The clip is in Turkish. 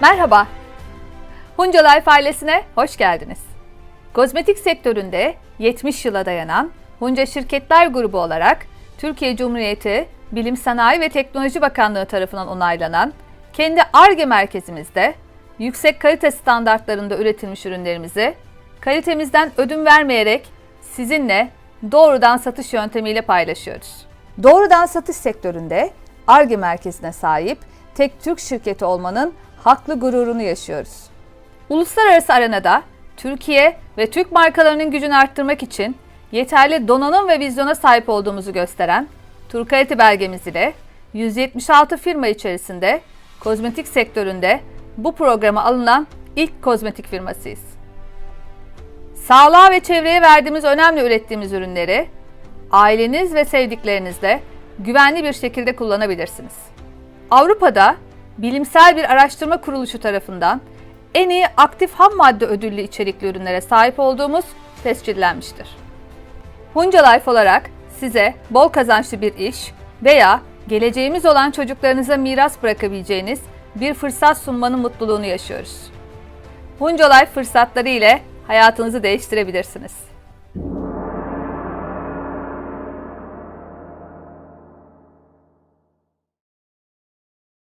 Merhaba. Hunca Life ailesine hoş geldiniz. Kozmetik sektöründe 70 yıla dayanan Hunca Şirketler Grubu olarak Türkiye Cumhuriyeti Bilim Sanayi ve Teknoloji Bakanlığı tarafından onaylanan kendi ARGE merkezimizde yüksek kalite standartlarında üretilmiş ürünlerimizi kalitemizden ödün vermeyerek sizinle doğrudan satış yöntemiyle paylaşıyoruz. Doğrudan satış sektöründe ARGE merkezine sahip tek Türk şirketi olmanın haklı gururunu yaşıyoruz. Uluslararası arenada Türkiye ve Türk markalarının gücünü arttırmak için yeterli donanım ve vizyona sahip olduğumuzu gösteren Turkalite belgemiz ile 176 firma içerisinde kozmetik sektöründe bu programa alınan ilk kozmetik firmasıyız. Sağlığa ve çevreye verdiğimiz önemli ürettiğimiz ürünleri aileniz ve sevdiklerinizle güvenli bir şekilde kullanabilirsiniz. Avrupa'da bilimsel bir araştırma kuruluşu tarafından en iyi aktif ham madde ödüllü içerikli ürünlere sahip olduğumuz tescillenmiştir. Hunca Life olarak size bol kazançlı bir iş veya geleceğimiz olan çocuklarınıza miras bırakabileceğiniz bir fırsat sunmanın mutluluğunu yaşıyoruz. Hunca Life fırsatları ile hayatınızı değiştirebilirsiniz.